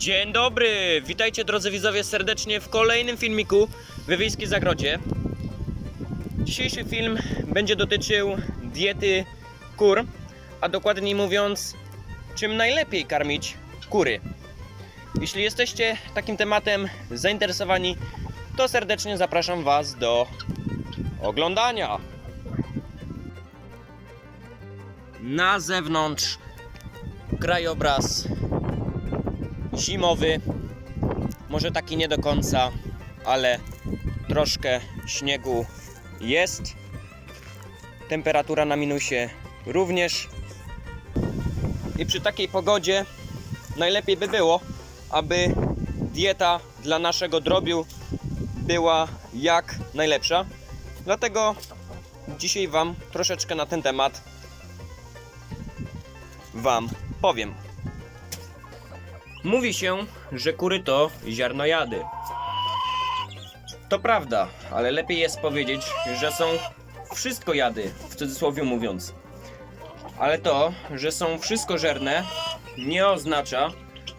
Dzień dobry! Witajcie drodzy widzowie serdecznie w kolejnym filmiku we Wiejskiej Zagrodzie. Dzisiejszy film będzie dotyczył diety kur, a dokładniej mówiąc, czym najlepiej karmić kury. Jeśli jesteście takim tematem zainteresowani, to serdecznie zapraszam Was do oglądania. Na zewnątrz krajobraz zimowy. Może taki nie do końca, ale troszkę śniegu jest. Temperatura na minusie również. I przy takiej pogodzie najlepiej by było, aby dieta dla naszego drobiu była jak najlepsza. Dlatego dzisiaj Wam troszeczkę na ten temat Wam powiem. Mówi się, że kury to ziarnojady. To prawda, ale lepiej jest powiedzieć, że są wszystkojady, w cudzysłowie mówiąc. Ale to, że są wszystkożerne, nie oznacza,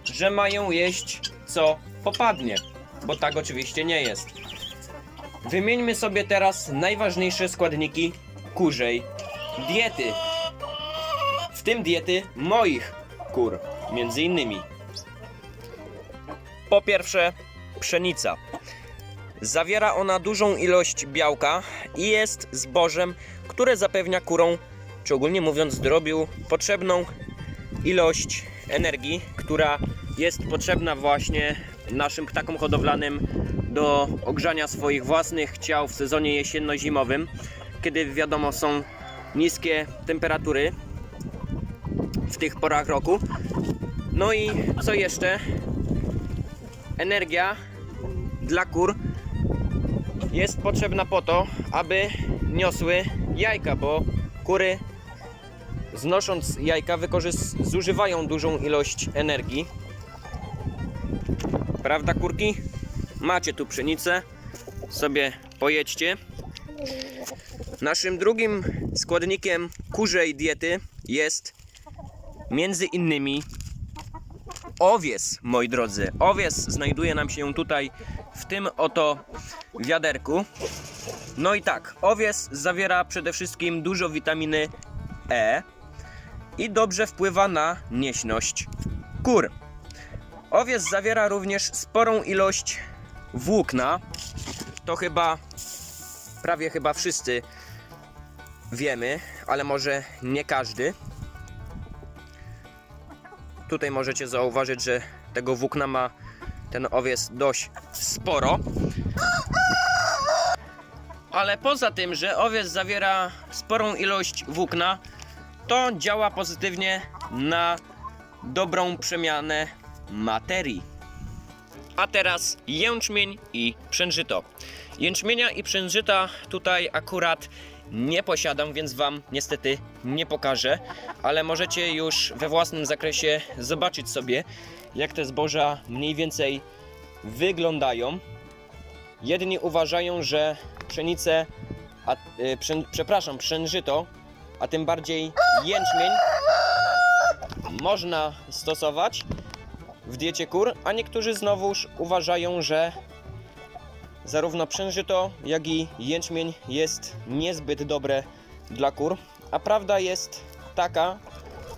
że mają jeść co popadnie, bo tak oczywiście nie jest. Wymieńmy sobie teraz najważniejsze składniki kurzej diety. W tym diety moich kur, między innymi. Po pierwsze, pszenica. Zawiera ona dużą ilość białka i jest zbożem, które zapewnia kurom, czy ogólnie mówiąc drobiu, potrzebną ilość energii, która jest potrzebna właśnie naszym ptakom hodowlanym do ogrzania swoich własnych ciał w sezonie jesienno-zimowym, kiedy wiadomo są niskie temperatury w tych porach roku. No i co jeszcze? Energia dla kur jest potrzebna po to, aby niosły jajka, bo kury znosząc jajka zużywają dużą ilość energii. Prawda kurki? Macie tu pszenicę, sobie pojedźcie. Naszym drugim składnikiem kurzej diety jest między innymi owies, moi drodzy. Owies znajduje nam się tutaj w tym oto wiaderku. No i tak, owies zawiera przede wszystkim dużo witaminy E i dobrze wpływa na nieśność kur. Owies zawiera również sporą ilość włókna. To chyba prawie chyba wszyscy wiemy, ale może nie każdy. Tutaj możecie zauważyć, że tego włókna ma ten owies dość sporo. Ale poza tym, że owiec zawiera sporą ilość włókna, to działa pozytywnie na dobrą przemianę materii. A teraz jęczmień i przężyto. Jęczmienia i przężyta tutaj akurat nie posiadam, więc Wam niestety nie pokażę, ale możecie już we własnym zakresie zobaczyć sobie, jak te zboża mniej więcej wyglądają. Jedni uważają, że pszenice, a, y, przepraszam, przężyto, a tym bardziej jęczmień można stosować w diecie kur, a niektórzy znowuż uważają, że zarówno przężyto, jak i jęczmień jest niezbyt dobre dla kur. A prawda jest taka,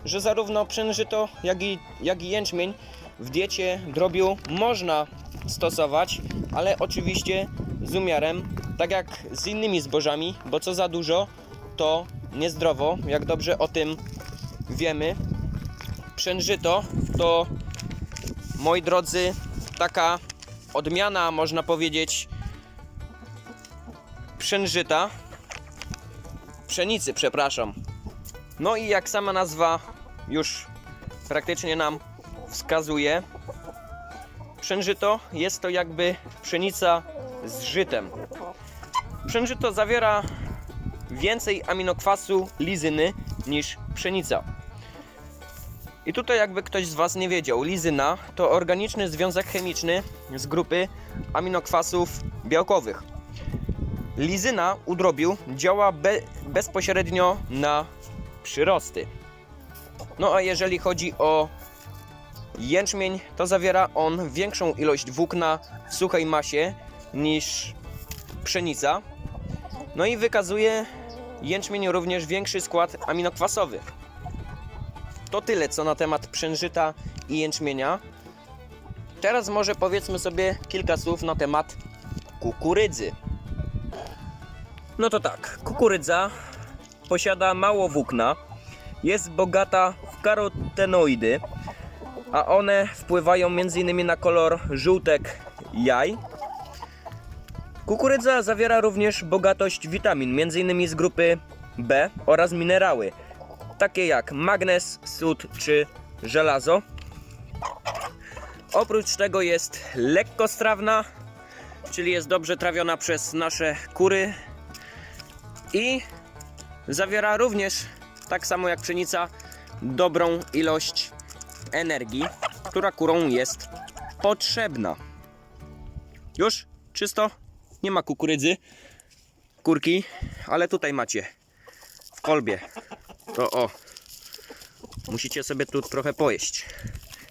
że zarówno przężyto, jak i, jak i jęczmień w diecie drobiu można stosować, ale oczywiście z umiarem, tak jak z innymi zbożami, bo co za dużo, to niezdrowo, jak dobrze o tym wiemy. Przężyto to, moi drodzy, taka odmiana, można powiedzieć, przężyta, pszenicy, przepraszam. No i jak sama nazwa już praktycznie nam wskazuje, przężyto jest to jakby pszenica z żytem. Przężyto zawiera więcej aminokwasu lizyny niż pszenica. I tutaj jakby ktoś z Was nie wiedział, lizyna to organiczny związek chemiczny z grupy aminokwasów białkowych. Lizyna u drobiu działa be bezpośrednio na przyrosty. No a jeżeli chodzi o Jęczmień to zawiera on większą ilość włókna w suchej masie niż pszenica. No i wykazuje jęczmień również większy skład aminokwasowy. To tyle co na temat przężyta i jęczmienia. Teraz może powiedzmy sobie kilka słów na temat kukurydzy. No to tak, kukurydza posiada mało włókna, jest bogata w karotenoidy, a one wpływają m.in. na kolor żółtek jaj. Kukurydza zawiera również bogatość witamin, m.in. z grupy B oraz minerały, takie jak magnez, sód czy żelazo. Oprócz tego jest lekkostrawna, czyli jest dobrze trawiona przez nasze kury i zawiera również, tak samo jak pszenica, dobrą ilość energii, która kurom jest potrzebna. Już? Czysto? Nie ma kukurydzy, kurki, ale tutaj macie w kolbie. To o, musicie sobie tu trochę pojeść.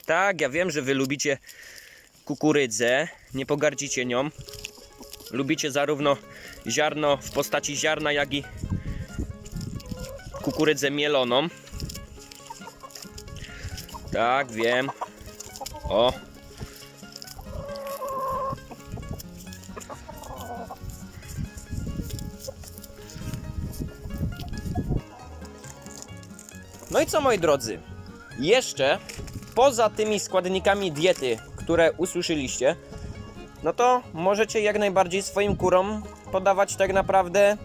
Tak, ja wiem, że wy lubicie kukurydzę, nie pogardzicie nią. Lubicie zarówno ziarno w postaci ziarna, jak i kukurydzę mieloną. Tak, wiem. O. No i co moi drodzy? Jeszcze poza tymi składnikami diety, które usłyszeliście, no to możecie jak najbardziej swoim kurom podawać tak naprawdę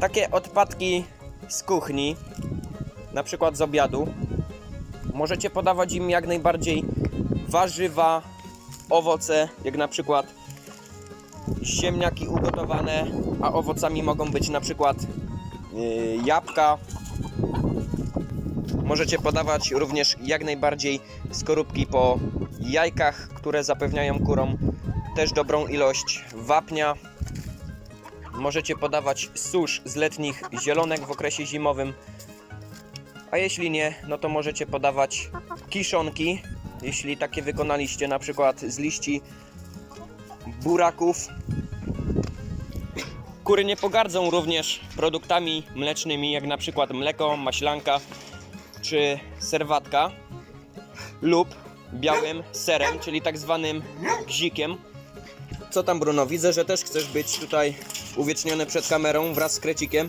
takie odpadki z kuchni, na przykład z obiadu. Możecie podawać im jak najbardziej warzywa, owoce, jak na przykład ziemniaki ugotowane, a owocami mogą być na przykład yy, jabłka. Możecie podawać również jak najbardziej skorupki po jajkach, które zapewniają kurom też dobrą ilość wapnia. Możecie podawać susz z letnich zielonek w okresie zimowym. A jeśli nie, no to możecie podawać kiszonki, jeśli takie wykonaliście na przykład z liści buraków. Kury nie pogardzą również produktami mlecznymi, jak na przykład mleko, maślanka czy serwatka lub białym serem, czyli tak zwanym gzikiem. Co tam Bruno? Widzę, że też chcesz być tutaj uwieczniony przed kamerą wraz z krecikiem.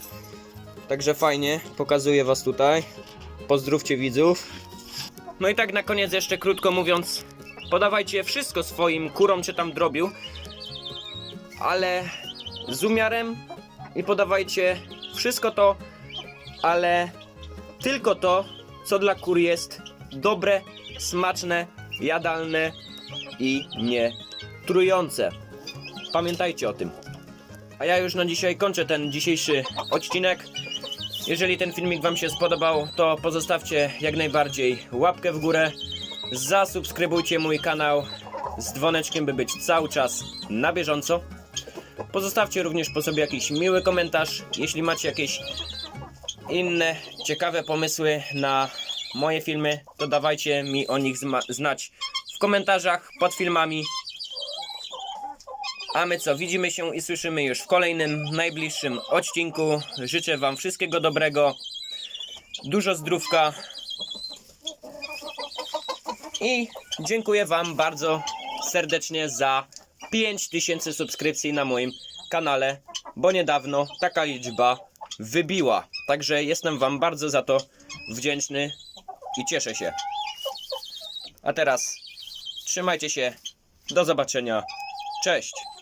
Także fajnie, pokazuję was tutaj. Pozdrówcie widzów. No i tak na koniec jeszcze krótko mówiąc, podawajcie wszystko swoim kurom czy tam drobiu, ale z umiarem i podawajcie wszystko to, ale tylko to, co dla kur jest dobre, smaczne, jadalne i nie trujące. Pamiętajcie o tym. A ja już na dzisiaj kończę ten dzisiejszy odcinek. Jeżeli ten filmik Wam się spodobał, to pozostawcie jak najbardziej łapkę w górę. Zasubskrybujcie mój kanał z dzwoneczkiem, by być cały czas na bieżąco. Pozostawcie również po sobie jakiś miły komentarz. Jeśli macie jakieś inne ciekawe pomysły na moje filmy, to dawajcie mi o nich znać w komentarzach pod filmami. A my co, widzimy się i słyszymy już w kolejnym, najbliższym odcinku. Życzę Wam wszystkiego dobrego, dużo zdrówka i dziękuję Wam bardzo serdecznie za 5000 subskrypcji na moim kanale, bo niedawno taka liczba wybiła. Także jestem Wam bardzo za to wdzięczny i cieszę się. A teraz trzymajcie się, do zobaczenia, cześć!